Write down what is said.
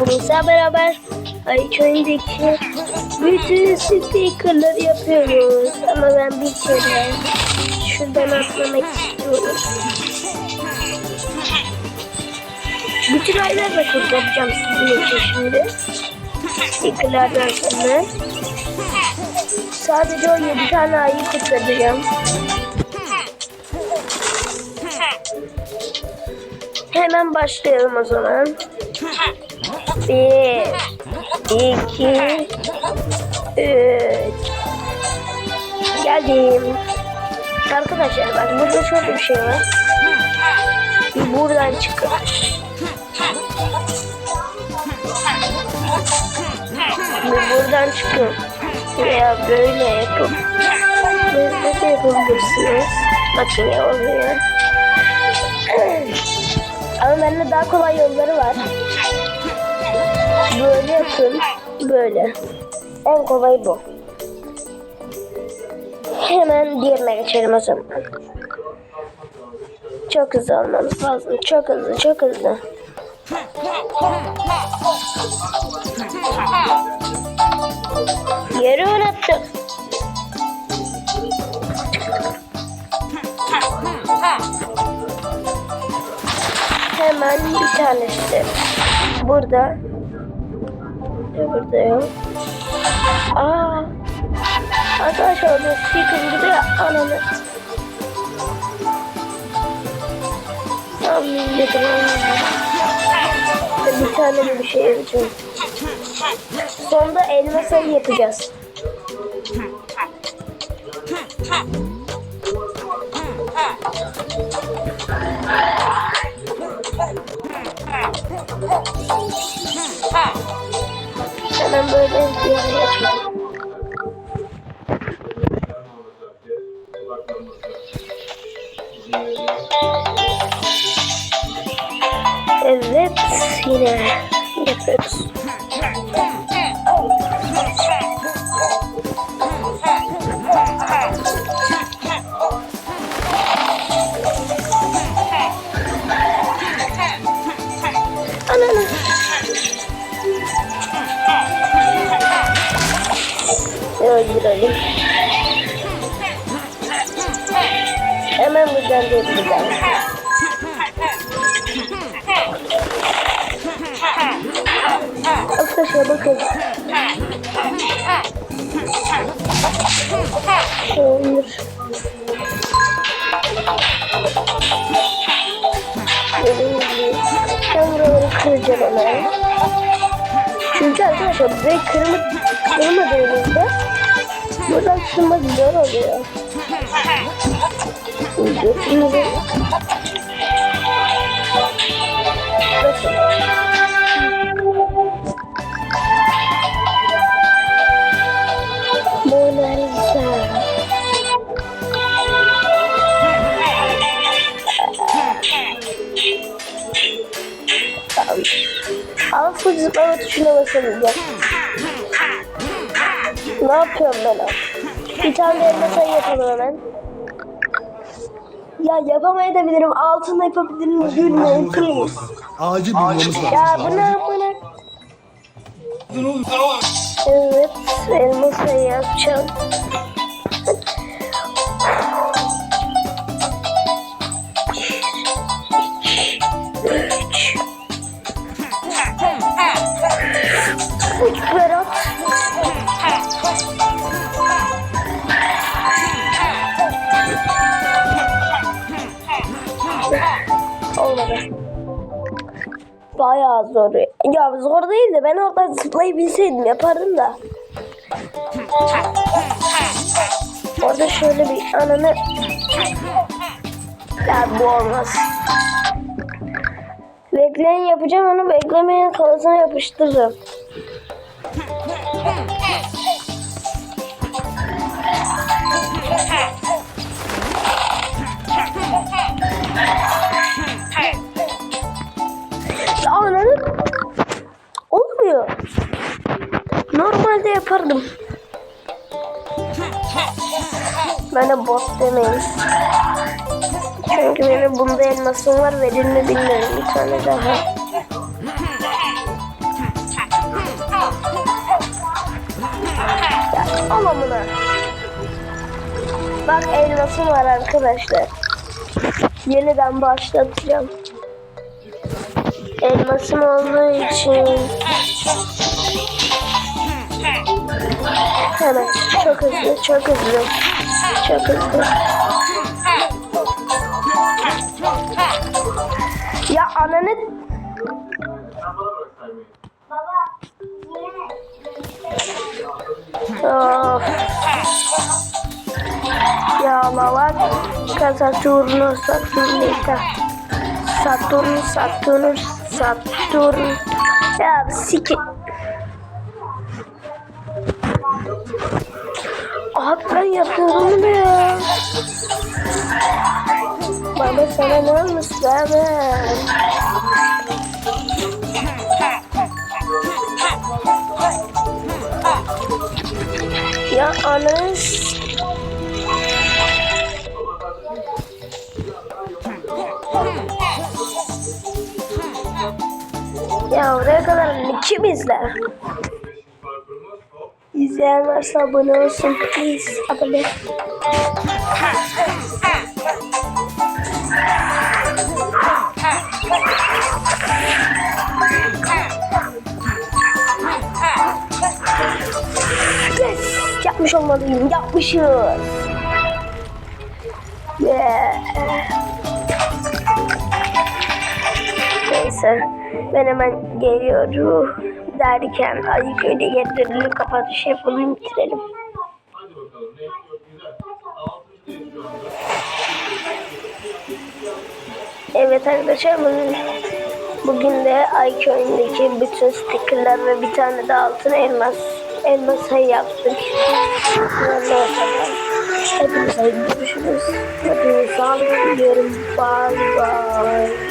yapımızla beraber iTunes'daki bütün stickerları yapıyoruz. Ama ben bir kere şuradan atlamak istiyorum. Bütün aylarla kod yapacağım sizin için şimdi. Stickerlardan sonra. Sadece o 7 tane ayı kurtaracağım. Hemen başlayalım o zaman. Bir, iki, üç. Geldim. Arkadaşlar bak burada şöyle bir şey var. Bir buradan çıkın. Bir buradan çıkın. Veya böyle yapıp böyle de yapabilirsiniz. Bakın ne oluyor. Ama bende daha kolay yolları var. Böyle yapın. Böyle. En kolay bu. Hemen diğerine geçelim o zaman. Çok hızlı olmamız lazım. Çok hızlı, çok hızlı. Yeri unuttum. Hemen bir tanesi. Burada. Burada yok. Aa. Arkadaşlar orada sticker gibi ananı. Tam milletim Bir tane bir şey yapacağım. Sonunda elma sayı yapacağız. Hemen böyle bir yere. Evet, yine yapıyoruz. Ananı. Öldürelim. Hemen buradan geçeceğim. Arkadaşlar bakın. Hayır. Kıracağım hemen. Çünkü arkadaşlar burayı kırma, kırmadığınızda buradan çıkmak zor oluyor. Şimdi zıplama tuşuna basamayacağım. Ne yapıyorum ben abi? Bir tane de elma sayı yapalım hemen. Ya yapamayabilirim. Altında yapabilirim. Gülmeyin please. Acil bulmamız lazım. Ya bu ne ne? Evet, elma sayı yapacağım. Bayağı zor. Ya zor değil de ben orada zıplayabilseydim yapardım da. Orada şöyle bir ananı... Ya bu olmaz. Bekleyin yapacağım onu beklemeyin kalasına yapıştırırım. bunları olmuyor. Normalde yapardım. Bana bot demeyin. Çünkü benim bunda elmasım var verir mi bilmiyorum. Bir tane daha. Ya, al amına. Bak elmasım var arkadaşlar. Yeniden başlatacağım. Elmasım olduğu için Hemen çok hızlı, çok hızlı, çok hızlı. Ya ananı... Of. Ya lawan ke Saturnus. Saturnus, Saturnus, Saturn. Ya sikit. Abi ben yapıyorum bunu ya. Baba sana ne olmuş baba? Ya anız. Ya oraya kadar kim izler? İzleyen varsa abone olsun. Please abone. Yes! Yapmış olmalıyım. Yapmışız. Yeah. Neyse. Ben hemen geliyorum. Derken Ali köyde getirelim kapatış yapalım bitirelim. Evet arkadaşlar bugün, bugün de Ayki oyundaki bütün stickerlar ve bir tane de altın elmas elmas sayı yaptık. Hepinize görüşürüz. Hepinize sağlık diliyorum. Bye bye.